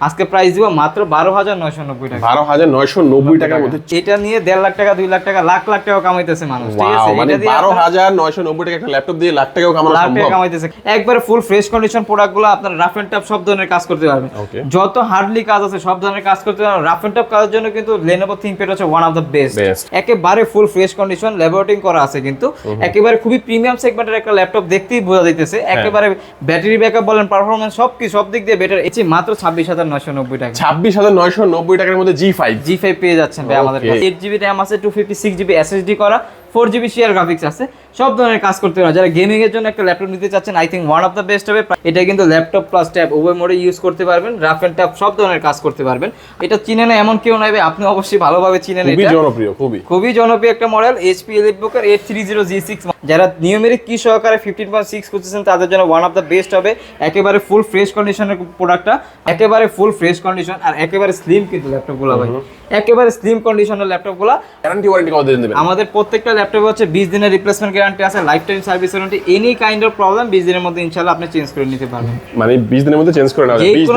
আজকে প্রাইস দিব মাত্র বারো হাজার নয়শো নব্বই টাকা। বারো হাজার নয়শো নব্বই টাকার মধ্যে এটা নিয়ে দেড় লাখ টাকা দুই লাখ টাকা লাখ লাখ টাকা কামাইতেছে মানুষ ঠিক আছে? মানে বারো হাজার নয়শো নব্বই টাকা একটা ল্যাপটপ দিয়ে লাখ টাকাও কামানো লাখ টাকা কামাইতেছে। একবারে ফুল ফ্রেশ কন্ডিশন প্রোডাক্টগুলো আপনার রাফ এন্ড টাফ সব ধরনের কাজ করতে পারবেন। যত হার্ডলি কাজ আছে সব ধরনের কাজ করতে পারবেন। রাফ এন্ড টাফ কাজের জন্য কিন্তু লেনোভো থিংকপ্যাড হচ্ছে ওয়ান অফ দ্য বেস্ট একেবারে ফুল ফ্রেশ কন্ডিশন ল্যাবরেটিং করা আছে কিন্তু। একেবারে খুবই প্রিমিয়াম সেগমেন্টের একটা ল্যাপটপ দেখতেই বোঝা যাইতেছে। হ্যাঁ। একেবারে ব্যাটারি ব্যাকআপ বলেন পারফরমেন্স সব কি সব দিক দিয়ে বেটার এসে মাত্র ছাব্বিশ হাজার নয়শো নব্বই টাকা। ছাব্বিশ হাজার নয়শো নব্বই টাকার মধ্যে জি ফাইভ জি ফাইভ পেয়ে যাচ্ছেন ভাই আমাদের কাছে। এইট জিবি র্যাম আছে two fifty six GB SSD করা ফোর জিবি শেয়ার গ্রাফিক্স আছে। সব ধরনের কাজ করতে যারা গেমিং এর জন্য একটা ল্যাপটপ নিতে চাচ্ছেন I think one of the best হবে। এটা কিন্তু ল্যাপটপ প্লাস ট্যাব উভয় মোডে ইউজ করতে পারবেন। রাফ এন্ড ট্যাব সব ধরনের কাজ করতে পারবেন। এটা চিনে না এমন কেউ নাই আপনি অবশ্যই ভালোভাবে চিনেন খুবই এটা জনপ্রিয় খুবই। খুবই জনপ্রিয় একটা model HP এলিটবুকের eight three zero G six যারা নিয়মেরিক কি সহকারে ফিফটিন পয়েন্ট সিক্স করতেছেন তাদের জন্য ওয়ান অফ দ্য বেস্ট হবে। একেবারে ফুল ফ্রেশ কন্ডিশনের প্রোডাক্টটা একেবারে ফুল ফ্রেশ কন্ডিশন আর একেবারে স্লিম কিন্তু ল্যাপটপগুলো ভাই। একেবারে স্লিম কন্ডিশনের ল্যাপটপগুলো গ্যারান্টি ওয়ারেন্টি কত দিন দেবেন। আমাদের প্রত্যেকটা ল্যাপটপে হচ্ছে বিশ দিনের রিপ্লেসমেন্ট গ্যারান্টি আছে life time service warranty any kind of problem বিশ দিনের মধ্যে ইনশাল্লাহ আপনি চেঞ্জ করে নিতে পারবেন। মানে বিশ দিনের মধ্যে চেঞ্জ করে নেওয়া যে যায় বিশ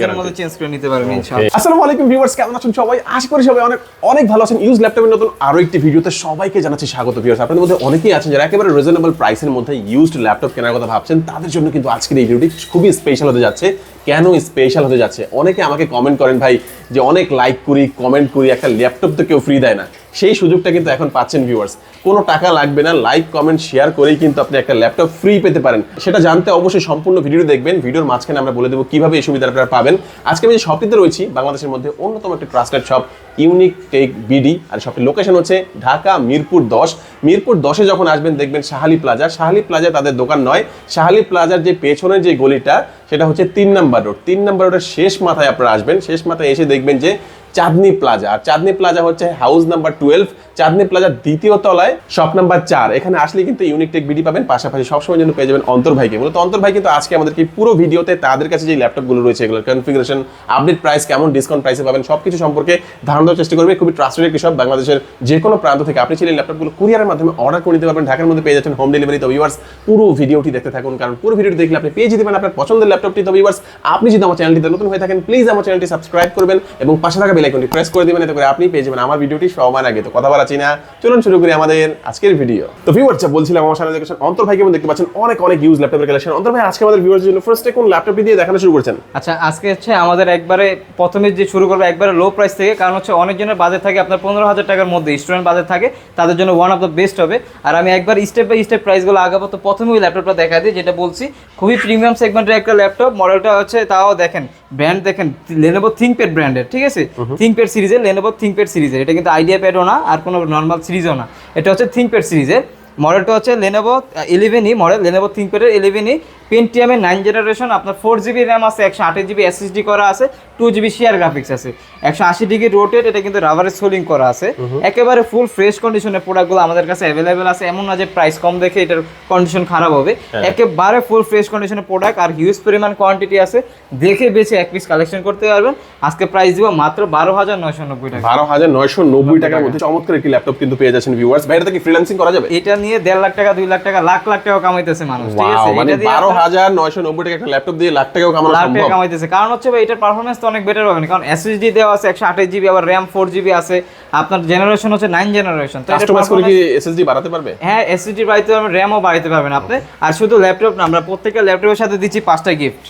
দিনের। মধ্যে চেঞ্জ করে নিতে পারবেন ইনশাল্লাহ আসসালামু আলাইকুম ভিউয়ার্স কেমন আছেন সবাই? আশা করি সবাই অনেক অনেক ভালো আছেন। ইউজ ল্যাপটপের নতুন আরও একটি ভিডিওতে সবাইকে জানাচ্ছি স্বাগত ভিউয়ার্স আপনাদের মধ্যে অনেকেই আছেন যারা একেবারে রিজনেবল প্রাইসের মধ্যে ইউজড ল্যাপটপ কেনার কথা ভাবছেন, তাদের জন্য কিন্তু আজকের এই ভিডিওটি খুবই স্পেশাল হতে যাচ্ছে। কেন স্পেশাল হতে যাচ্ছে? অনেকে আমাকে কমেন্ট করেন ভাই যে অনেক লাইক করি কমেন্ট করি, একটা ল্যাপটপ তো কেউ ফ্রি দেয় না। সেই সুযোগটা কিন্তু এখন পাচ্ছেন ভিউয়ার্স কোনো টাকা লাগবে না লাইক কমেন্ট শেয়ার করেই কিন্তু আপনি একটা ল্যাপটপ ফ্রি পেতে পারেন। সেটা জানতে অবশ্যই সম্পূর্ণ ভিডিও দেখবেন। ভিডিওর মাঝখানে আমরা বলে দেবো কীভাবে এই সুবিধা আপনারা পাবেন। আজকে আমি যে শপটিতে রয়েছি, বাংলাদেশের মধ্যে অন্যতম একটি trusted shop unique tech BD আর শপটির লোকেশন হচ্ছে ঢাকা মিরপুর দশ। মিরপুর দশে যখন আসবেন, দেখবেন শাহালি প্লাজা শাহালি প্লাজা তাদের দোকান নয়। শাহালি প্লাজার যে পেছনের যে গলিটা, সেটা হচ্ছে তিন নাম্বার রোড তিন নাম্বার রোডের শেষ মাথায় আপনারা আসবেন। শেষ মাথায় এসে দেখবেন যে চাঁদনি প্লাজা। আর চাঁদনি প্লাজা হচ্ছে হাউস নাম্বার টুয়েলভ চাঁদনি প্লাজার দ্বিতীয় তলায় শপ নাম্বার চার। এখানে আসলে কিন্তু ইউনিক টেক বিডি পাবেন, পাশাপাশি সবসময় জন্য পেয়ে যাবেন অন্তর ভাইকে। মূলত অন্তর ভাই কিন্তু আজকে আমাদেরকে পুরো ভিডিওতে তাদের কাছে যে ল্যাপটপগুলো রয়েছে, এগুলোর কনফিগারেশন আপডেট প্রাইস কেমন ডিসকাউন্ট প্রাইসে পাবেন, সবকিছু সম্পর্কে ধারণা দেওয়ার চেষ্টা করবে। খুবই ট্রাস্টেড একটি সব বাংলাদেশের যে কোনো প্রান্ত থেকে। আপনি চাইলে ল্যাপটপগুলো কুরিয়ারের মাধ্যমে অর্ডার করে নিতে পারবেন। ঢাকার মধ্যে পেয়ে যাচ্ছেন হোম ডেলিভারি তো ভিউয়ার্স পুরো ভিডিওটি দেখতে থাকুন, কারণ পুরো ভিডিওটি দেখলে আপনি পেয়ে যেতে পারেন আপনার পছন্দের ল্যাপটপটি। তো ভিউয়ার্স আপনি যদি আমার চ্যানেলটিতে নতুন হয়ে থাকেন প্লিজ আমার চ্যানেলটি সাবস্ক্রাইব করবেন এবং পাশে থাকা বেল আইকনটি প্রেস করে দেবেন। এতে করে আপনি পেয়ে যাবেন আমার ভিডিওটি সবার আগে। তো কথা বলা চিনা চলুন শুরু করি আমাদের আজকের ভিডিও তো ভিউয়ার্স বলছিলাম আমার সামনে দেখেছেন অন্তর ভাই কেমন দেখতে পাচ্ছেন অনেক অনেক ইউজ ল্যাপটপের কালেকশন অন্তর ভাই, আজকে আমাদের ভিউয়ার্সের জন্য ফার্স্টে কোন ল্যাপটপটি দিয়ে দেখানো শুরু করছেন? আচ্ছা আজকে হচ্ছে আমাদের একবারে প্রথমে যে শুরু করব একবারে লো প্রাইস থেকে, কারণ হচ্ছে অনেকজনের বাজেট থাকে আপনার পনেরো হাজার টাকার মধ্যে স্টুডেন্ট বাজেট থাকে, তাদের জন্য ওয়ান অফ দ্য বেস্ট হবে। আর আমি একবার স্টেপ বাই স্টেপ প্রাইসগুলো আগাবো, তো প্রথমে ওই ল্যাপটপটা দেখা দিই, যেটা বলছি, খুবই প্রিমিয়াম সেগমেন্টের একটা ল্যাপটপ মডেলটা হচ্ছে তাও দেখেন ব্র্যান্ড দেখেন লেনোভো থিংকপ্যাড ব্র্যান্ডের ঠিক আছে? থিংকপ্যাড সিরিজের লেনোভো থিংকপ্যাড সিরিজের এটা কিন্তু আইডিয়া প্যাডও না আর কোনো নর্মাল সিরিজও না। এটা হচ্ছে থিংকপ্যাড সিরিজের মডেলটা হচ্ছে লেনোভো ইলেভেনই মডেল লেনোভো থিংকপ্যাডের ইলেভেনই পেন্টিয়ামের নাইন জেনারেশন আপনার ফোর জিবি র্যাম আছে একশো আঠাশ জিবি এসএসডি করা আছে টু জিবি শেয়ার গ্রাফিক্স আছে একশো আশি ডিগ্রি রোটেট এটা কিন্তু রাবারের সোলিং করা আছে। একেবারে ফুল ফ্রেশ কন্ডিশনের প্রোডাক্টগুলো আমাদের কাছে অ্যাভেলেবেল আছে এমন না যে প্রাইস কম দেখে এটার কন্ডিশন খারাপ হবে। একেবারে ফুল ফ্রেশ কন্ডিশনের প্রোডাক্ট আর হিউজ পরিমাণ কোয়ান্টিটি আছে দেখে বেছে এক পিস কালেকশন করতে পারবেন। আজকে প্রাইস দিব মাত্র বারো হাজার নয়শো নব্বই টাকা। বারো হাজার নয়শো নব্বই টাকার মধ্যে চমৎকার একটি ল্যাপটপ কিন্তু পেয়ে যাচ্ছেন ভিউয়ার্স ভাই এটা কি ফ্রিল্যান্সিং করা যাবে? এটা নিয়ে দেড় লাখ টাকা দুই লাখ টাকা লাখ লাখ টাকা কামাইতেছে মানুষ ঠিক আছে? মানে বারো হাজার নয়শো নব্বই টাকা একটা ল্যাপটপ দিয়ে লাখ টাকাও কামানো লাখ টাকা কামাইতেছে। কারণ হচ্ছে ভাই এটার পারফরমেন্স তো অনেক বেটার হবে কারণ এসএসডি দেওয়া আছে একশো আঠাশ জিবি আবার র্যাম ফোর জিবি আছে আপনার জেনারেশন হচ্ছে নাইন জেনারেশন তো কাস্টমাইজ করে কি এসএসডি বাড়াতে পারবে? হ্যাঁ এসএসডি বাড়াইতে পারবেন র্যামও বাড়াইতে পারবেন আপনি। আর শুধু ল্যাপটপ না আমরা প্রত্যেকটা ল্যাপটপের সাথে দিচ্ছি পাঁচটা গিফট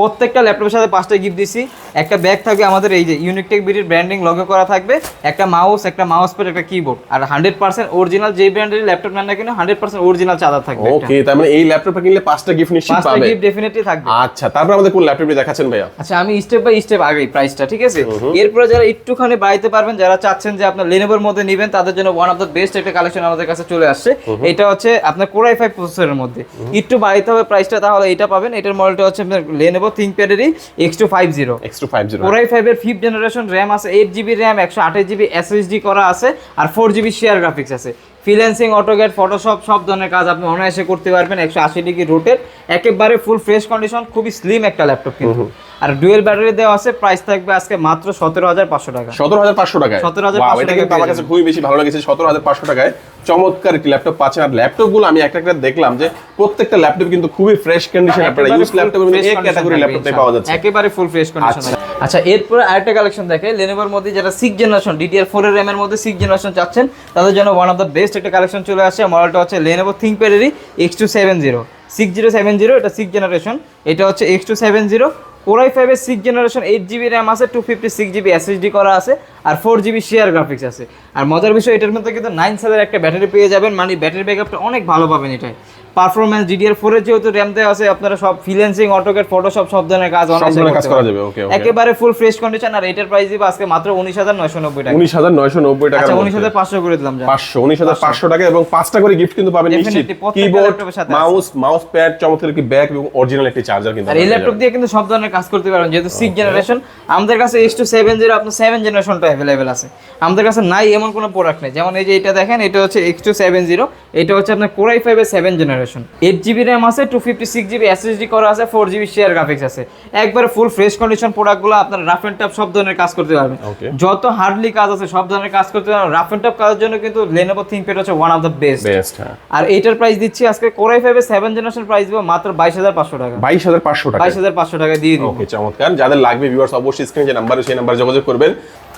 প্রত্যেকটা ল্যাপটপের সাথে পাঁচটা গিফট দিছি। একটা ব্যাগ থাকবে আমাদের এই যে ইউনিকটেক বিডির ব্র্যান্ডিং লগো করা থাকবে একটা মাউস একটা মাউস প্যাড একটা কিবোর্ড আর হান্ড্রেড পার্সেন্ট অরিজিনাল যে ব্র্যান্ডের ল্যাপটপ নেন না কেন হান্ড্রেড পার্সেন্ট অরিজিনাল চার্জার থাকবে ওকে তার মানে এই ল্যাপটপটা কিনলে পাঁচটা গিফট নিশ্চিত পাঁচটা গিফট ডেফিনেটলি থাকবে। আচ্ছা তারপর আমাদের কোন ল্যাপটপটি দেখাচ্ছেন ভাইয়া? আচ্ছা আমি স্টেপ বাই স্টেপ আগেই প্রাইসটা ঠিক আছে? এরপরে যারা একটুখানি বাড়াইতে পারবেন যারা চাচ্ছেন যে আপনার লেনোভোর মধ্যে নেবেন তাদের জন্য ওয়ান অফ দ্য বেস্ট একটা কালেকশন আমাদের কাছে চলে আসছে। এটা হচ্ছে আপনার কোরাই ফাইভ প্রসেসরের মধ্যে। একটু বাড়াইতে হবে প্রাইসটা তাহলে এটা পাবেন। এটার মডেলটা হচ্ছে আপনার Lenovo থিংকপ্যাডেরই X two five zero X two five zero core i ফাইভের ফিফথ জেনারেশন র্যাম আছে এইট জিবি র্যাম একশো আঠাশ জিবি এসএসডি করা আছে আর ফোর জিবি শেয়ার গ্রাফিক্স আছে। ফ্রিল্যান্সিং অটোগেট ফটোশপ সব ধরনের কাজ আপনি অনায়াসে করতে পারবেন একশো আশি ডিগ্রি রোটের একেবারে ফুল ফ্রেশ কন্ডিশন খুবই স্লিম একটা ল্যাপটপ কিন্তু। আর ডুয়েল ব্যাটারি দেওয়া আছে প্রাইস থাকবে আজকে মাত্র সতেরো হাজার পাঁচশো টাকা। সতেরো হাজার পাঁচশো টাকা সতেরো হাজার এটা কিন্তু আমার কাছে খুবই বেশি ভালো লেগেছে সতেরো হাজার পাঁচশো টাকায়। চমৎকার একটি ল্যাপটপ পাচ্ছেন। আর ল্যাপটপগুলো আমি একটা একটা দেখলাম যে প্রত্যেকটা ল্যাপটপ কিন্তু খুবই ফ্রেশ কন্ডিশন আপনারা ইউজ ল্যাপটপ এই ক্যাটাগরি ল্যাপটপটাই পাওয়া যাচ্ছে। একেবারে ফুল ফ্রেশ কন্ডিশন আচ্ছা। এরপরে আরেকটা কালেকশন দেখে লেনোভোর মধ্যে যেটা সিক্স জেনারেশন ডিডিআর ফোর এর এর মধ্যে সিক্স জেনারেশন চাচ্ছেন তাদের জন্য ওয়ান অফ দ্য বেস্ট একটা কালেকশন চলে আসে। মডেলটা হচ্ছে Lenovo থিঙ্কপ্যাডেরই X two seven zero six zero seven zero এটা সিক্স জেনারেশন এটা হচ্ছে X two seven zero core i ফাইভের six generation eight GB RAM আছে two fifty six GB SSD করা আছে। আর ফোর জিবি শেয়ার গ্রাফিক্স আছে। আর মজার বিষয় এটার মধ্যে কিন্তু নাইন সেলের একটা ব্যাটারি পেয়ে যাবেন। মানে ব্যাটারি ব্যাকআপটা অনেক ভালো পাবেন এটাই পারফরমেন্স ডিডিআর ফোর এর যেহেতু র্যাম দেওয়া আছে আপনারা সব ফ্রিল্যান্সিং অটোকেট ফটোশপ সব ধরনের কাজ ধরনের কাজ করা যাবে ওকে একেবারে ফুল ফ্রেশ কন্ডিশন আর এটার প্রাইস দিব আজকে মাত্র উনিশ হাজার নয়শো নব্বই টাকা। উনিশ হাজার নয়শো নব্বই টাকা আচ্ছা উনিশ হাজার পাঁচশো করে দিলাম যা। পাঁচশো উনিশ হাজার পাঁচশো টাকা এবং পাঁচটা করে গিফট কিন্তু পাবেন নিশ্চিত। কিবোর্ড। মাউস মাউস প্যাড চমৎকার একটি ব্যাগ এবং অরিজিনাল একটি চার্জার কিন্তু আর এই ল্যাপটপ দিয়ে কিন্তু সব ধরনের কাজ করতে পারবেন যেহেতু সিক্স জেনারেশন আমাদের কাছে এস টু সেভেন জিরো আপনার সেভেন জেনারেশনটা অ্যাভেলেবেল আছে। আমাদের কাছে নাই এমন কোনো প্রোডাক্ট নেই। যেমন এই যে এটা দেখেন এটা হচ্ছে এক্স টু সেভেন জিরো এটা হচ্ছে আপনার কোরাই ফাইভের seven generation eight GB RAM আছে two fifty six GB SSD করা আছে ফোর জিবি শেয়ার গ্রাফিক্স আছে। একবারে ফুল ফ্রেশ কন্ডিশন প্রোডাক্টগুলো আপনার রাফ অ্যান্ড টাফ সব ধরনের কাজ করতে পারবেন। যত হার্ডলি কাজ আছে সব ধরনের কাজ করতে পারবেন। রাফ অ্যান্ড টাফ কাজের জন্য কিন্তু লেনোভো থিঙ্কপ্যাড হচ্ছে one of the best best আর এইটার প্রাইস দিচ্ছি আজকে কোরাই ফাইভের সেভেন জেনারেশন প্রাইস দিব মাত্র বাইশ হাজার পাঁচশো টাকা। বাইশ হাজার পাঁচশো টাকা। বাইশ হাজার পাঁচশো টাকা দিয়ে দিব। ওকে চমৎকার। যাদের লাগবে ভিউয়ার্স অবশ্যই স্ক্রিনে যে নাম্বার সেই নাম্বার যোগাযোগ করবেন।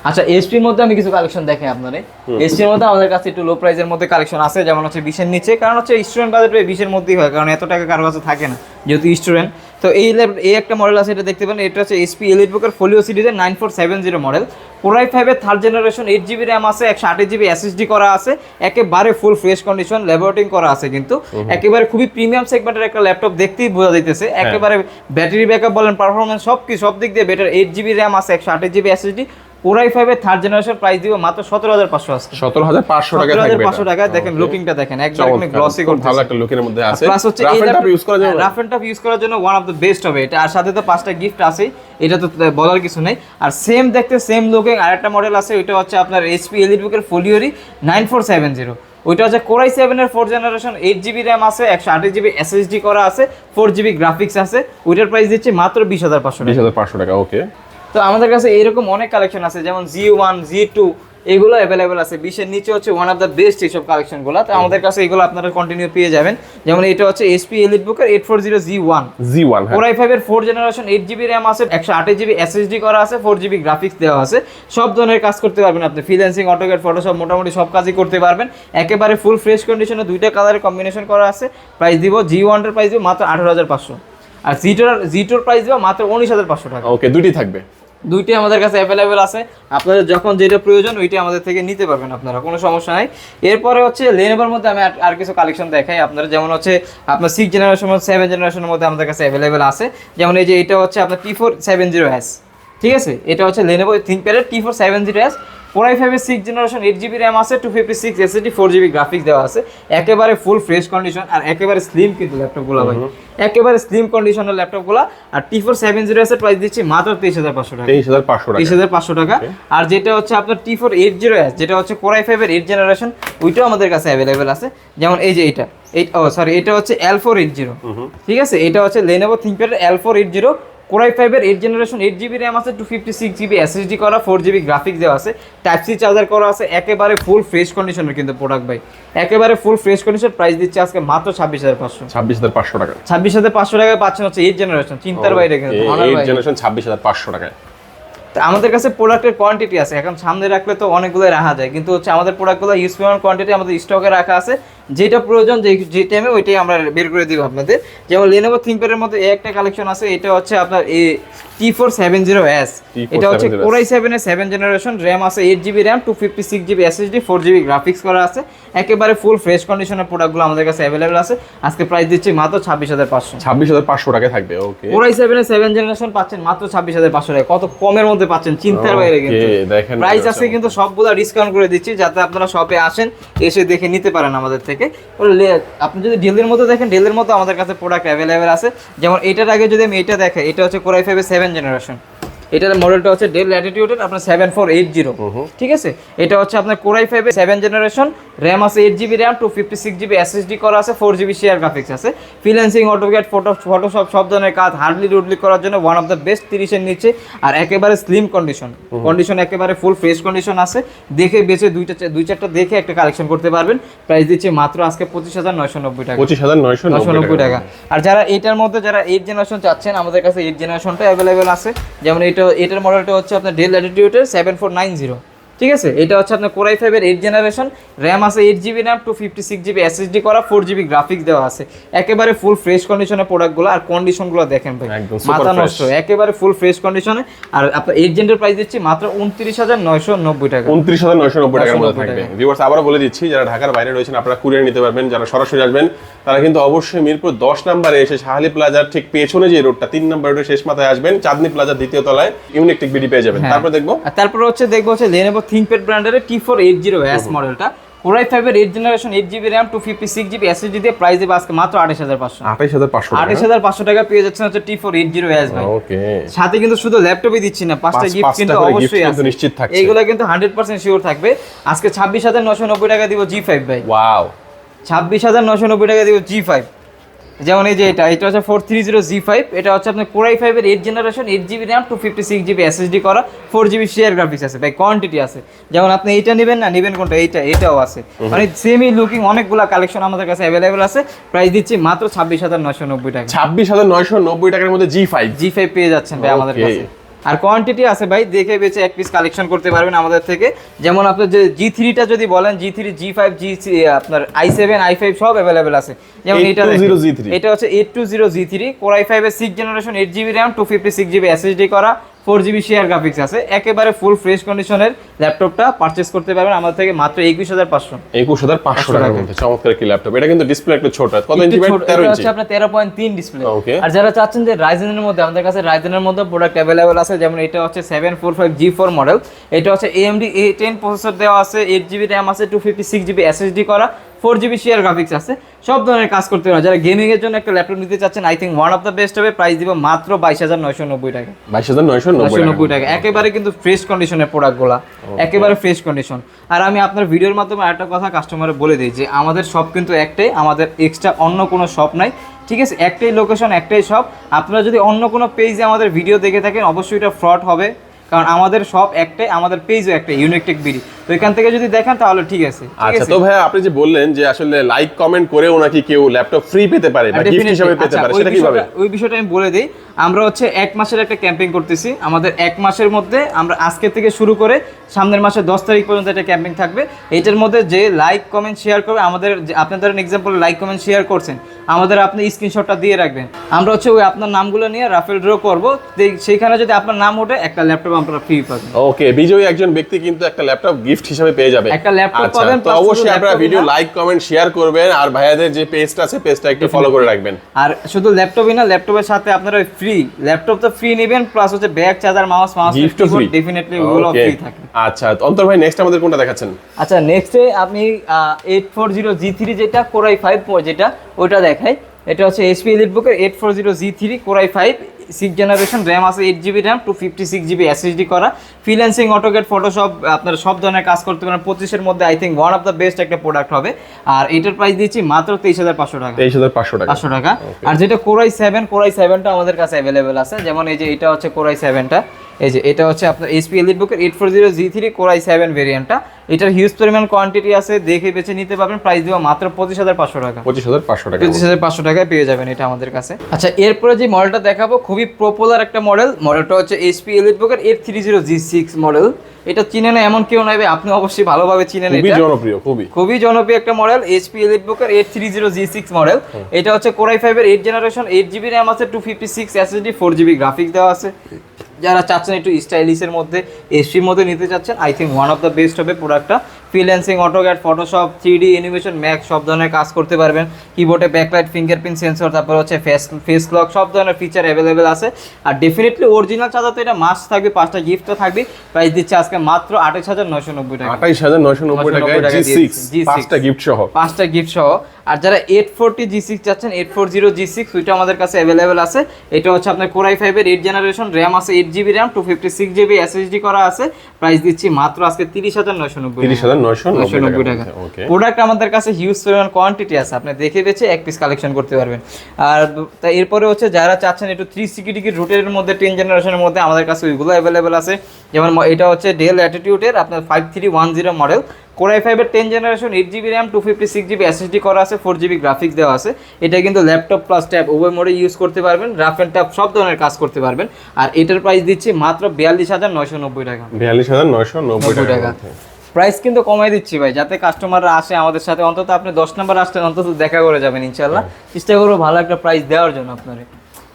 আচ্ছা এসপির মধ্যে আমি কিছু কালেকশন দেখাই আপনারে। এসপির মধ্যে আমাদের কাছে একটু লো প্রাইসের মধ্যে কালেকশন আছে যেমন হচ্ছে বিশের নিচে কারণ হচ্ছে স্টুডেন্ট বাজেট বিশের মধ্যেই হয় কারণ এত টাকা কারও কাছে থাকে না যেহেতু স্টুডেন্ট তো এই এই একটা মডেল আছে এটা দেখতে পারেন এটা হচ্ছে এসপি এলিট বুকের ফোলিও সিরিজের nine four seven zero model core i ফাইভের third generation eight GB RAM আছে একশো আট জিবি এসএসডি করা আছে একেবারে ফুল ফ্রেশ কন্ডিশন ল্যাবরেটিং করা আছে কিন্তু। একেবারে খুবই প্রিমিয়াম সেগমেন্টের একটা ল্যাপটপ দেখতেই বোঝা যাইতেছে একেবারে ব্যাটারি ব্যাকআপ বলেন পারফরমেন্স সব কি সব দিক দিয়ে বেটার এইট জিবি র্যাম আছে একশো আট জিবি এসএসডি কোরাই ফাইভের থার্ড জেনারেশন প্রাইস দিব মাত্র সতেরো হাজার পাঁচশো আজকে। সতেরো হাজার পাঁচশো টাকা হাজার পাঁচশো টাকা দেখেন লুকিংটা দেখেন একদম গ্লসি ভালো একটা লুকের মধ্যে আছে। প্লাস হচ্ছে ইউজ করা যাবে রাফ এন্ড টাফ ইউজ করার জন্য ওয়ান অফ দ্য বেস্ট হবে এটা। আর সাথে তো পাঁচটা গিফট আছেই এটা তো বলার কিছু নেই। আর সেম দেখতে সেম লুকিং আরেকটা মডেল আছে ওইটা হচ্ছে আপনার এইচপি এলিট বুকের ফোলিওরি নাইন ফোর সেভেন জিরো ওইটা হচ্ছে কোরাই সেভেনের four generation eight GB RAM আছে একশো আট জিবি এসএসডি করা আছে ফোর জিবি গ্রাফিক্স আছে। ওইটার প্রাইস দিচ্ছে মাত্র বিশ হাজার পাঁচশো বিশ হাজার পাঁচশো টাকা ওকে তো আমাদের কাছে এরকম অনেক কালেকশন আছে যেমন জি ওয়ান জি টু এগুলো অ্যাভেলেবেল আছে। বিশের নিচে হচ্ছে ওয়ান অফ দ্য বেস্ট এইসব কালেকশনগুলো তো আমাদের কাছে এগুলো আপনারা কন্টিনিউ পেয়ে যাবেন। যেমন এটা হচ্ছে এসপি এলিট বুকের eight four zero G one G one four i ফাইভের four generation eight GB RAM আছে একশো আট জিবি এসএসডি করা আছে ফোর জিবি গ্রাফিক্স দেওয়া আছে। সব ধরনের কাজ করতে পারবেন আপনি। ফ্রিল্যান্সিং অটোকেট ফটোশপ মোটামুটি সব কাজই করতে পারবেন। একেবারে ফুল ফ্রেশ কন্ডিশনে দুইটা কালারের কম্বিনেশন করা আছে। প্রাইস দিব জি ওয়ানটার প্রাইস দিব মাত্র আঠারো হাজার পাঁচশো। আর জিটোর জিটোর প্রাইস দিব মাত্র উনিশ হাজার পাঁচশো টাকা। ওকে দুটি থাকবে। দুইটাই আমাদের কাছে অ্যাভেলেবেল আছে। আপনাদের যখন যেটা প্রয়োজন, ওইটাই আমাদের থেকে নিতে পারবেন আপনারা, কোনো সমস্যা নাই। এরপরে হচ্ছে লেনেভার মধ্যে আমি আর- কিছু কালেকশন দেখাই আপনারা যেমন হচ্ছে আপনার সিক্স জেনারেশন সেভেন জেনারেশনের মধ্যে আমাদের কাছে অ্যাভেলেবেল আছে। যেমন এই যে এটা হচ্ছে আপনার T four seven zero S ঠিক আছে? এটা হচ্ছে Lenovo থিঙ্কপ্যাডের T four seven zero S four i ফাইভের six generation eight GB RAM আছে two fifty six SSD four GB graphics দেওয়া আছে। একেবারে ফুল ফ্রেশ কন্ডিশন আর একেবারে স্লিম কিন্তু ল্যাপটপগুলো ভাই। একেবারে স্লিম কন্ডিশনের ল্যাপটপগুলো আর টি ফোর সেভেন জিরো এসের প্রাইস দিচ্ছি মাত্র তেইশ হাজার পাঁচশো টাকা। তেইশ হাজার পাঁচশো টাকা। তেইশ হাজার পাঁচশো টাকা। আর যেটা হচ্ছে আপনার T four eight zero S যেটা হচ্ছে কোরাই ফাইভের এইট জেনারেশন ওইটাও আমাদের কাছে অ্যাভেলেবেল আছে। যেমন এই যে এটা এই ও সরি এটা হচ্ছে এল ফোর এইট জিরো ঠিক আছে? এটা হচ্ছে Lenovo থিঙ্কপ্যাডের L four eight zero core i ফাইভের eight generation eight GB RAM আছে two fifty six GB SSD করা ফোর জিবি গ্রাফিক্স দেওয়া আছে টাইপ সি চার্জার করা আছে একেবারে ফুল ফ্রেশ কন্ডিশনের কিন্তু প্রোডাক্ট ভাই। একেবারে ফুল ফ্রেশ কন্ডিশন প্রাইস দিচ্ছে আজকে মাত্র ছাব্বিশ হাজার পাঁচশো। ছাব্বিশ হাজার পাঁচশো টাকা। ছাব্বিশ হাজার পাঁচশো টাকায় পাচ্ছেন হচ্ছে এইট জেনারেশন চিন্তার বাইরে এইট জেনারেশন ছাব্বিশ হাজার পাঁচশো টাকায়। আমাদের কাছে প্রোডাক্টের কোয়ান্টিটি আছে এখন সামনে রাখলে তো অনেকগুলো রাখা যায় কিন্তু হচ্ছে আমাদের প্রোডাক্টগুলো ইউজ পরিমাণ কোয়ান্টিটি আমাদের স্টকে রাখা আছে যেটা প্রয়োজন যে যে টাইমে ওইটাই আমরা বের করে দিব আপনাদের। যেমন লেনোভো থিঙ্কপ্যাডের মধ্যে এই একটা কালেকশন আছে এটা হচ্ছে আপনার A T four seven zero S এটা হচ্ছে কোরাই সেভেনের সেভেন জেনারেশন র্যাম আছে eight GB RAM two fifty six GB SSD four GB graphics করা আছে। একেবারে ফুল ফ্রেশ কন্ডিশনের প্রোডাক্টগুলো আমাদের কাছে অ্যাভেলেবেল আছে। আজকে প্রাইস দিচ্ছি মাত্র ছাব্বিশ হাজার পাঁচশো। ছাব্বিশ হাজার পাঁচশো টাকা থাকবে ওকে কোরাই সেভেনের সেভেন জেনারেশন পাচ্ছেন মাত্র ছাব্বিশ হাজার পাঁচশো টাকা কত কমের মধ্যে পাচ্ছেন চিন্তার বাইরে কিন্তু। প্রাইস আছে কিন্তু সবগুলো ডিসকাউন্ট করে দিচ্ছি যাতে আপনারা শপে আসেন এসে দেখে নিতে পারেন আমাদের থেকে। লে- আপনি যদি ডেলের মতো দেখেন ডেলের মতো আমাদের কাছে প্রোডাক্ট অ্যাভেলেবেল আছে। যেমন এটার আগে যদি আমি এটা দেখে এটা হচ্ছে কোরাই ফাইভের সেভেন জেনারেশন এটার মডেলটা হচ্ছে ডেল ল্যাটিটিউডের আপনার সেভেন ফোর এইট জিরো ঠিক আছে? এটা হচ্ছে আপনার কোরাই ফাইভের সেভেন জেনারেশন র্যাম আছে eight GB RAM two fifty six GB SSD করা আছে ফোর জিবি শেয়ার গ্রাফিক্স আছে। ফ্রিল্যান্সিং অটোক্যাট ফটো ফটোশপ সব ধরনের কাজ হার্ডলি রুডলি করার জন্য ওয়ান অফ দ্য বেস্ট তিরিশের নিচে আর একেবারে স্লিম কন্ডিশন কন্ডিশন একেবারে ফুল ফ্রেশ কন্ডিশন আছে। দেখে বেছে দুইটা দুই চারটা দেখে একটা কালেকশন করতে পারবেন। প্রাইস দিচ্ছে মাত্র আজকে পঁচিশ হাজার নয়শো নব্বই টাকা। পঁচিশ হাজার নয়শো নব্বই টাকা। আর যারা এটার মধ্যে যারা এইট জেনারেশন চাচ্ছেন আমাদের কাছে এইট জেনারেশনটা অ্যাভেলেবেল আছে। যেমন এটা এটার মডেলটা হচ্ছে আপনার ডেল অ্যাটিটিউডের সেভেন ফোর নাইন জিরো ঠিক আছে? এটা হচ্ছে আপনার কোরাই ফাইভের এইট জেনারেশন র্যাম আছে eight GB RAM two fifty six GB SSD করা ফোর জিবি গ্রাফিক্স দেওয়া আছে। একেবারে ফুল ফ্রেশ কন্ডিশনের প্রোডাক্টগুলো আর কন্ডিশনগুলো দেখেন ভাই। মাথা নষ্ট একেবারে ফুল ফ্রেশ কন্ডিশনে আর আপনার এইট জেন্টের প্রাইস দিচ্ছি মাত্র উনত্রিশ হাজার নয়শো নব্বই টাকা। উনত্রিশ হাজার নয়শো নব্বই টাকার মধ্যে থাকবে। ভিউয়ার্স আবারও বলে দিচ্ছি যারা ঢাকার বাইরে রয়েছেন আপনারা কুরিয়ার নিতে পারবেন যারা সরাসরি আসবেন তারা কিন্তু অবশ্যই মিরপুর দশ নম্বরে এসে শাহালি প্লাজার ঠিক পেছনে যে রোডটা তিন নম্বর রোডের শেষ মাথায় আসবেন চাঁদনি প্লাজার দ্বিতীয় তলায় ইউনিক টেক বিডি পেয়ে যাবেন। হ্যাঁ। তারপর দেখব। তারপর হচ্ছে দেখব হচ্ছে লেনোভো থিংকপ্যাড ব্র্যান্ডের T. Four eight zero S মডেলটা কোরাই ফাইভের eight generation eight GB RAM two fifty six GB SSD দিয়ে প্রাইস দেবে আজকে মাত্র আঠাশ হাজার পাঁচশো। আঠাইশ হাজার পাঁচশো আঠাশ হাজার পাঁচশো টাকা পেয়ে যাচ্ছেন হচ্ছে T four eight zero S ভাই। ওকে। সাথে কিন্তু শুধু ল্যাপটপই দিচ্ছি না পাঁচটা পাঁচ- গিফট কিন্তু অবশ্যই আছে। নিশ্চিত থাকবে এইগুলো কিন্তু হান্ড্রেড পার্সেন্ট শিওর থাকবে। আজকে ছাব্বিশ হাজার নশো নব্বই টাকা দিব জি ফাইভ ভাই। ওয়াও ছাব্বিশ হাজার নশো নব্বই টাকা দিব জি ফাইভ যেমন এই যে এটা এটা হচ্ছে four three zero G five এটা হচ্ছে আপনার কোরাই ফাইভের eight generation eight GB RAM two fifty six GB SSD করা ফোর জিবি শেয়ার গ্রাফিক্স আছে ভাই কোয়ান্টিটি আছে। যেমন আপনি এইটা নেবেন না নেবেন কোনটা? এইটা এটাও আছে। মানে সেমি লুকিং অনেকগুলো কালেকশন আমাদের কাছে অ্যাভেলেবেল আছে। প্রাইস দিচ্ছি মাত্র ছাব্বিশ হাজার নয়শো নব্বই টাকা। ছাব্বিশ হাজার নয়শো নব্বই টাকার মধ্যে জি ফাইভ জি ফাইভ পেয়ে যাচ্ছেন ভাই আমাদের কাছে। আর কোয়ান্টিটি আছে ভাই দেখে বেছে এক পিস কালেকশন করতে পারবেন আমাদের থেকে। যেমন আপনার যে জি থ্রিটা যদি বলেন জি থ্রি জি ফাইভ জি আপনার আই সেভেন আই ফাইভ সব অ্যাভেলেবেল আছে। যেমন এটা জিরো জি থ্রি এটা হচ্ছে eight two zero G three core i ফাইভের six generation eight GB RAM two fifty six GB SSD করা। ফোর জিবি শেয়ার গ্রাফিক্স আছে। একেবারে ফুল ফ্রেশ কন্ডিশনের ল্যাপটপটা পারচেস করতে পারবেন আমাদের থেকে মাত্র একুশ হাজার পাঁচশো। একুশ হাজার পাঁচশো টাকার মধ্যে চমৎকার একটি ল্যাপটপ এটা কিন্তু ডিসপ্লে একটু ছোট। কত ইঞ্চি তেরো ইঞ্চি আপনার তেরো পয়েন্ট তিন ডিসপ্লে. আর যারা চাচ্ছেন যে রাইজেনের মধ্যে আমাদের কাছে রাইজেনের মধ্যে প্রোডাক্ট অ্যাভেলেবেল আছে যেমন এটা হচ্ছে seven four five G four model এটা হচ্ছে এএমডি এ টেন প্রসেসর দেওয়া আছে এইট জিবি র্যাম আছে two fifty six GB SSD করা। ফোর জিবি শেয়ার গ্রাফিক্স আছে। সব ধরনের কাজ করতে পারে। যারা গেমিং এর জন্য একটা ল্যাপটপ নিতে চাচ্ছেন I think one of the best হবে। প্রাইস দিব মাত্র বাইশ হাজার নয়শো নব্বই টাকা। বাইশ হাজার নয়শো নব্বই টাকা। একেবারে কিন্তু ফ্রেশ কন্ডিশনের প্রোডাক্টগুলো একেবারে ফ্রেশ কন্ডিশন আর আমি আপনার ভিডিওর মাধ্যমে আরেকটা কথা কাস্টমারে বলে দিই যে আমাদের সব কিন্তু একটাই আমাদের এক্সট্রা অন্য কোনো শপ নাই। ঠিক আছে? একটাই লোকেশন একটাই শপ আপনারা যদি অন্য কোনো পেজে আমাদের ভিডিও দেখে থাকেন অবশ্যই এটা ফ্রড হবে। কারণ আমাদের সব একটাই আমাদের পেজও একটাই ইউনিকটেক বিডি তো এখান থেকে যদি দেখেন তাহলে ঠিক আছে। আচ্ছা তো ভাই আপনি যে বললেন যে আসলে লাইক কমেন্ট করেও নাকি কেউ ল্যাপটপ ফ্রি পেতে পারে বা গিফট হিসেবে পেতে আচ্ছা, পারে সেটা কীভাবে? ওই বিষয়টা আমি বলে দিই। আমরা হচ্ছে এক মাসের একটা ক্যাম্পেইন করতেছি। আমাদের এক মাসের মধ্যে আমরা আজকে থেকে শুরু করে সামনের মাসের দশ তারিখ পর্যন্ত একটা ক্যাম্পেইন থাকবে। এটার মধ্যে যে লাইক কমেন্ট শেয়ার করবে আমাদের যে- আপনি ধরেন এক্সাম্পল লাইক কমেন্ট শেয়ার করছেন। আমাদের আপনি স্ক্রিনশটটা দিয়ে রাখবেন। আমরা হচ্ছে ওই আপনার নামগুলো নিয়ে রাফেল ড্র করব। সেইখানে যদি আপনার নাম ওঠে একটা ল্যাপটপ আপনারা ফ্রি পাবেন ওকে বিজয়ী একজন ব্যক্তি কিন্তু একটা ল্যাপটপ গিফট হিসেবে পেয়ে যাবে। একটা laptop আচ্ছা, পাবেন, তো অবশ্যই আপনারা ভিডিও লাইক কমেন্ট শেয়ার করবেন আর ভাইয়াদের যে পেজটা আছে পেজটা একটু ফলো করে রাখবেন। আর শুধু ল্যাপটপই না ল্যাপটপের সাথে আপনারা ফ্রি ল্যাপটপ তো ফ্রি নেবেন প্লাস হচ্ছে bag charger mouse mouse gift free definitely ওগুলো ফ্রি থাকে। আচ্ছা অন্তর ভাই নেক্সট আমাদের কোনটা দেখাচ্ছেন? আচ্ছা নেক্সটে আপনি eight four zero G three যেটা কোরাই ফাইভ যেটা ওইটা দেখাই। এটা হচ্ছে SP এলিটবুকের eight four zero G three core i five six generation RAM আছে eight GB RAM two fifty six GB SSD করা। ফ্রিল্যান্সিং অটোকেট ফটোশপ আপনার সব ধরনের কাজ করতে পারেন। পঁচিশের মধ্যে I think one of the best একটা প্রোডাক্ট হবে। আর এটার প্রাইস দিচ্ছি মাত্র তেইশ হাজার পাঁচশো টাকা। তেইশ হাজার পাঁচশো টাকা। পাঁচশো টাকা। আর যেটা কোরাই সেভেন কোরাই সেভেনটা আমাদের কাছে অ্যাভেলেবেল আছে। যেমন এই যে এটা হচ্ছে কোরাই সেভেনটা এই যে এটা হচ্ছে আপনার এসপি এলিট বুকের eight four zero G three core i seven ভেরিয়েন্টটা এটার হিউজ পরিমাণ কোয়ান্টিটি আছে দেখে বেছে নিতে পারবেন। প্রাইস দেওয়া মাত্র পঁচিশ হাজার পাঁচশো টাকা। পঁচিশ হাজার পাঁচশো টাকা। পঁচিশ হাজার পাঁচশো টাকায় পেয়ে যাবেন এটা আমাদের কাছে। আচ্ছা এরপরে যে মডেলটা দেখাবো খুবই পপুলার একটা মডেল মডেলটা হচ্ছে এইচপি এলিট বুকের eight three zero G six model এটা চিনে না এমন কেউ ভাই, আপনি অবশ্যই ভালোভাবে চিনেন খুবই এটা জনপ্রিয় খুবই। খুবই জনপ্রিয় একটা মডেল এইচপি এলিট বুকের eight three zero G six model এটা হচ্ছে কোরাই ফাইভের eight generation eight GB RAM আছে two fifty six SSD four GB graphics দেওয়া আছে। যারা চাচ্ছেন একটু স্টাইলিশের মধ্যে এসির মধ্যে নিতে চাচ্ছেন I think one of the best হবে প্রোডাক্টটা freelancing AutoCAD Photoshop three D animation Mac সব ধরনের কাজ করতে পারবেন। কিবোর্ডে ব্যাকলাইট ফিঙ্গারপ্রিন্ট সেন্সর তারপর হচ্ছে ফেস ফেস লক সব ধরনের ফিচার অ্যাভেলেবেল আছে। আর ডেফিনেটলি অরিজিনাল চার্জার তো এটা মাস্ট থাকবে পাঁচটা গিফট তো থাকবে প্রাইস দিচ্ছে আজকে মাত্র আঠাশ হাজার নয়শো নব্বই টাকা। আঠাইশ হাজার নয়শো নব্বই টাকা জি দিয়ে সিক্স দিচ্ছি, G6 পাঁচটা গিফট সহ। পাঁচটা গিফট সহ। আর যারা এইট ফোরটি জি সিক্স চাচ্ছেন eight four zero G six ওইটা আমাদের কাছে অ্যাভেলেবেল আছে। এটা হচ্ছে আপনার কোরাই ফাইভের এইট জেনারেশন র্যাম আছে eight GB RAM two fifty six GB SSD করা আছে। প্রাইস দিচ্ছি মাত্র আজকে তিরিশ হাজার নয়শো নব্বই তিরিশ হাজার নয়শো নয়শো নব্বই টাকা। ওকে প্রোডাক্ট আমাদের কাছে হিউজ পরিমাণ কোয়ান্টিটি আছে আপনি দেখে বেছে এক পিস কালেকশন করতে পারবেন। আর এরপরে হচ্ছে যারা চাচ্ছেন একটু থ্রি রুটের মধ্যে টেন জেনারেশনের মধ্যে আমাদের কাছে ওইগুলো অ্যাভেলেবেল আছে। যেমন এটা হচ্ছে ডেল অ্যাটিটিউডের আপনার five three one zero model ফাইভের ten generation eight GB RAM two fifty six GB SSD করা আছে ফোর জিবি গ্রাফিক্স দেওয়া আছে। এটা কিন্তু ল্যাপটপ প্লাস ট্যাব উভয় মোডে ইউজ করতে পারবেন রাফ অ্যান্ড ট্যাব সব ধরনের কাজ করতে পারবেন। আর এটার প্রাইস দিচ্ছি মাত্র বিয়াল্লিশ হাজার নয়শো নব্বই টাকা। বিয়াল্লিশ হাজার নয়শো নব্বই টাকা। প্রাইস কিন্তু কমাই দিচ্ছি ভাই যাতে কাস্টমাররা আসে আমাদের সাথে। অন্তত আপনি দশ নম্বর আসলেন অন্তত দেখা করে যাবেন ইনশাল্লাহ চেষ্টা করব ভালো একটা প্রাইস দেওয়ার জন্য আপনারে।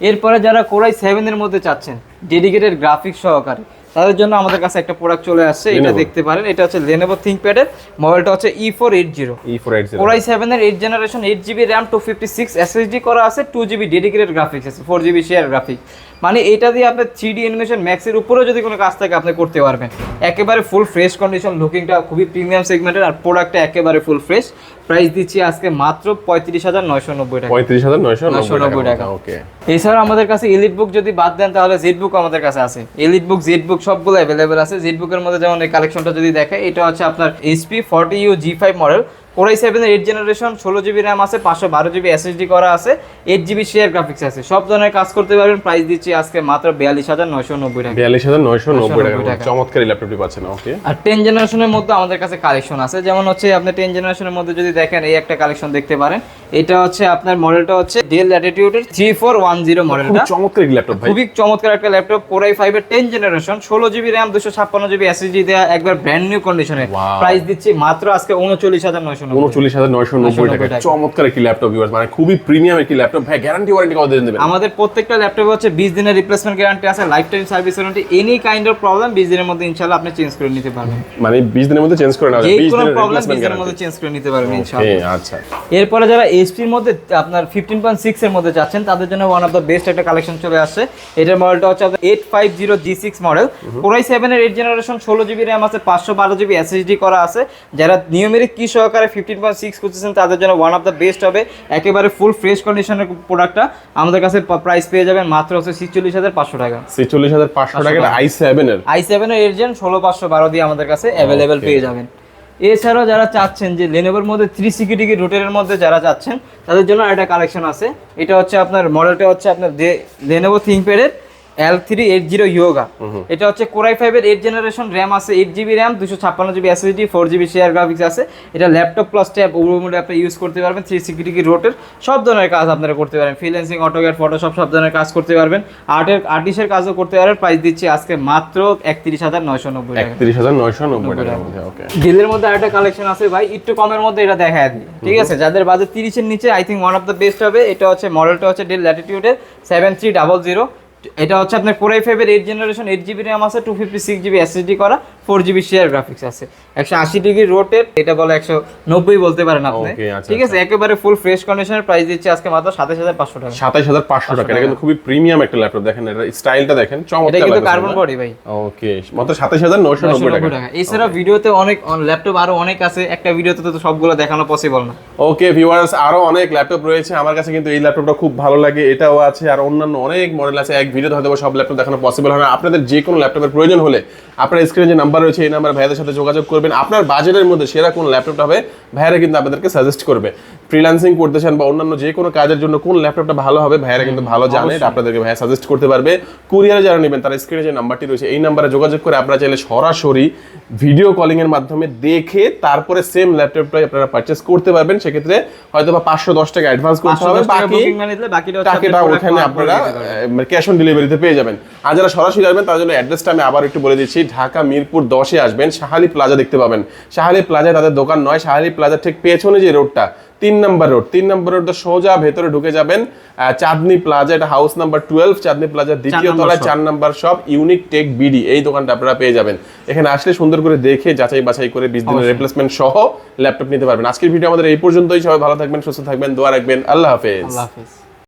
এরপরে যারা কোরাই সেভেনের মধ্যে চাচ্ছেন ডেডিকেটেড গ্রাফিক্স সহকারে তাদের জন্য আমাদের কাছে একটা প্রোডাক্ট চলে আসছে এটা দেখতে পারেন। এটা হচ্ছে লেনোভো থিঙ্কপ্যাডের মোবাইলটা হচ্ছে E four eight zero E four eight zero core i সেভেনের eight generation eight GB RAM two fifty six SSD করা আছে টু জিবি ডেডিকেটেড গ্রাফিক্স আছে ফোর জিবি শেয়ার গ্রাফিক মানে এটা দিয়ে আপনার থ্রি ডি অ্যানিমেশন ম্যাক্সের উপরেও যদি কোনো কাজ থাকে আপনি করতে পারবেন। একেবারে ফুল ফ্রেশ কন্ডিশন লুকিংটা খুবই প্রিমিয়াম সেগমেন্টের আর প্রোডাক্টটা একেবারে ফুল ফ্রেশ প্রাইস দিচ্ছি আজকে মাত্র পঁয়ত্রিশ হাজার নয়শো নব্বই টাকা। পঁয়ত্রিশ হাজার নয়শো নব্বই টাকা। ওকে এছাড়া আমাদের কাছে এলিট বুক যদি বাদ দেন তাহলে জেড বুক আমাদের কাছে আছে। এলিট বুক জেড বুক সবগুলো অ্যাভেলেবেল আছে। জেড বুকের মধ্যে যেমন এই কালেকশনটা যদি দেখে এটা হচ্ছে আপনার HP forty U G five model core i সেভেনের এইট জেনারেশন ষোলো জিবি র্যাম আছে পাঁচশো বারো জিবি এসএসডি করা আছে এইট জিবি শেয়ার গ্রাফিক্স আছে। সব ধরনের কাজ করতে পারবেন। প্রাইস দিচ্ছি আজকে মাত্র বিয়াল্লিশ হাজার নয়শো নব্বই টাকা। বিয়াল্লিশ হাজার নয়শো নব্বই টাকা। 990 টাকা। চমৎকার ল্যাপটপটি পাচ্ছেন ওকে আর টেন জেনারেশনের মধ্যে আমাদের কাছে কালেকশন আছে। যেমন হচ্ছে আপনি টেন জেনারেশনের মধ্যে যদি দেখেন এই একটা কালেকশন দেখতে পারেন। এটা হচ্ছে আপনার মডেলটা হচ্ছে ডেল অ্যাটিটিউডের থ্রি ফোর ওয়ান জিরো মডেলটা চমৎকার ল্যাপটপ খুবই চমৎকার একটা ল্যাপটপ কোরাই ফাইভের টেন জেনারেশন ষোলো জিবি র্যাম দুশো ছাপ্পান্ন জিবি এসএসডি দেওয়া একবার ব্র্যান্ড নিউ কন্ডিশনে প্রাইস দিচ্ছি মাত্র আজকে উনচল্লিশ হাজার নয়শো উনচল্লিশ হাজার নয়শো নব্বই টাকা। চমৎকার একটি ল্যাপটপ ভিউয়ার্স মানে খুবই প্রিমিয়াম একটি ল্যাপটপ। ভাই গ্যারান্টি ওয়ারেন্টি কত দিন দেবেন? আমাদের প্রত্যেকটা ল্যাপটপে হচ্ছে বিশ দিনের রিপ্লেসমেন্ট গ্যারান্টি আছে lifetime service warranty any kind of problem বিশ দিনের মধ্যে ইনশাল্লাহ আপনি চেঞ্জ করে নিতে পারবেন। মানে বিশ দিনের মধ্যে চেঞ্জ করে নেওয়া যে যায় বিশ দিনের রিপ্লেসমেন্ট মধ্যে চেঞ্জ করে নিতে পারবেন আচ্ছা। এরপরে যারা মধ্যে আপনার ফিফটিন পয়েন্ট সিক্স এর মধ্যে যাচ্ছেন তাদের জন্য ওয়ান অফ দ্য বেস্ট একটা কালেকশন চলে আসছে। এটার মডেলটা হচ্ছে আপনার eight five zero G six model core i সেভেনের এইট জেনারেশন ষোলো জিবি র্যাম আছে পাঁচশো বারো জিবি এসএসডি করা আছে। যারা নিয়মের কি সহকারে ফিফটিন পয়েন্ট সিক্স খুঁজছেন তাদের জন্য ওয়ান অফ দ্য বেস্ট হবে। একেবারে ফুল ফ্রেশ কন্ডিশনের প্রোডাক্টটা আমাদের কাছে প্রাইস পেয়ে যাবেন মাত্র হচ্ছে ছিচল্লিশ হাজার পাঁচশো টাকা। ছেচল্লিশ হাজার পাঁচশো টাকা। আই সেভেন এর? আই সেভেনের এর ষোলো পাঁচশো বারো দিয়ে আমাদের কাছে অ্যাভেলেবেল পেয়ে যাবেন। এছাড়াও যারা চাচ্ছেন যে লেনোভোর মধ্যে থ্রি সিকিউরিটি রুটের মধ্যে যারা চাচ্ছেন তাদের জন্য একটা কালেকশন আছে। এটা হচ্ছে আপনার মডেলটা হচ্ছে আপনার Lenovo থিঙ্কপ্যাডের L three eight zero Yoga এটা হচ্ছে কোরাই ফাইভের এইট জেনারেশন র্যাম আছে এইট জিবি র্যাম দুশো ছাপ্পান্ন GB SSD four GB share graphics আছে। এটা ল্যাপটপ প্লাস ট্যাব মোডে আপনি ইউজ করতে পারবেন থ্রি সিকিউরিটি রোটের সব ধরনের কাজ আপনারা করতে পারেন। ফ্রিল্যান্সিং অটোগ্যাট ফটোশপ সব ধরনের কাজ করতে পারবেন। আর্টের আর্টিস্টের কাজও করতে পারবেন প্রাইস দিচ্ছি আজকে মাত্র একত্রিশ হাজার নয়শো নব্বই একত্রিশ হাজার নয়শো নব্বই টাকার মধ্যে ওকে ডিলের মধ্যে আরেকটা কালেকশন আছে ভাই একটু কমের মধ্যে এটা দেখা দিই। ঠিক আছে? যাদের বাজেট তিরিশের নিচে I think one of the best হবে। এটা হচ্ছে মডেলটা হচ্ছে ডেল ল্যাটিটিউডের সেভেন থ্রি ডাবল জিরো এটা হচ্ছে আপনার ফোর আই ফাইভের eight generation eight GB RAM আছে two fifty six GB SSD করা ফোর জিবি শেয়ার গ্রাফিক্স আছে। একশো আশি ডিগ্রি রোটের এটা বলে একশো নব্বই বলতে পারেন আপনি। আচ্ছা, ঠিক আছে একেবারে ফুল ফ্রেশ কন্ডিশনের প্রাইস দিচ্ছে আজকে মাত্র সাতাশ হাজার পাঁচশো টাকা। সাতাইশ হাজার পাঁচশো টাকা এটা কিন্তু খুবই প্রিমিয়াম একটা ল্যাপটপ দেখেন এটা স্টাইলটা দেখেন চমৎকার এটা কিন্তু কার্বন বডি ভাই। ওকে মাত্র সাতাইশ হাজার নয়শো নব্বই টাকা। টাকা। এছাড়া ভিডিওতে অনেক ল্যাপটপ আরও অনেক আছে একটা ভিডিওতে তো সবগুলো দেখানো পসিবল না। ওকে ভিউয়ার্স আরও অনেক ল্যাপটপ রয়েছে আমার কাছে কিন্তু এই ল্যাপটপটা খুব ভালো লাগে এটাও আছে আর অন্যান্য অনেক মডেল আছে এক ভিডিওতে হয়তো সব ল্যাপটপ দেখানো পসিবল হয় না। আপনাদের যে কোনো ল্যাপটপের প্রয়োজন হলে আপনার স্ক্রিনে যে নাম্বার রয়েছে, এই নাম্বার ভাইয়াদের সাথে যোগাযোগ করবেন। আপনার বাজেটের মধ্যে সেরা কোন ল্যাপটপটা হবে, ভাইয়ারা কিন্তু আপনাদেরকে সাজেস্ট করবে। ফ্রিল্যান্সিং করতে চান বা অন্যান্য যে কোনো কাজের জন্য কোন ল্যাপটপটা ভালো হবে ভাইয়ারা কিন্তু ভালো জানে এটা আপনাদেরকে ভাইয়া সাজেস্ট করতে পারবে। কুরিয়ারে যারা নেবেন তারা স্ক্রিনে যে নাম্বারটি রয়েছে এই নাম্বারে যোগাযোগ করে আপনারা চাইলে সরাসরি ভিডিও কলিং এর মাধ্যমে দেখে তারপরে সেম ল্যাপটপটাই আপনারা পারচেস করতে পারবেন। সেক্ষেত্রে হয়তো বা পাঁচশো দশ টাকা অ্যাডভান্স করতে হবে। বাকি টাকাটা ওখানে আপনারা ক্যাশ অন ডেলিভারিতে পেয়ে যাবেন। আর যারা সরাসরি আসবেন তার জন্য অ্যাড্রেসটা আমি আবার একটু বলে দিচ্ছি। ঢাকা মিরপুর দশে আসবেন শাহালি প্লাজা দেখতে পাবেন। শাহালি প্লাজায় তাদের দোকান নয় শাহালি প্লাজা ঠিক পেছনে যে রোডটা তিন নম্বর রোড তিন নম্বর রোড সোজা ভেতরে ঢুকে যাবেন চাঁদনি প্লাজা এটা house number twelve Chandni plaza দ্বিতীয় তলায় চার নাম্বার সব ইউনিক টেক বিডি এই দোকানটা আপনারা পেয়ে যাবেন। এখানে আসলে সুন্দর করে দেখে যাচাই বাছাই করে বিশ দিনের রিপ্লেসমেন্ট সহ ল্যাপটপ নিতে পারবেন। আজকের ভিডিও আমাদের এই পর্যন্তই। সবাই ভালো থাকবেন সুস্থ থাকবেন দোয়া রাখবেন। আল্লাহ হাফেজ। আল্লাহ হাফেজ।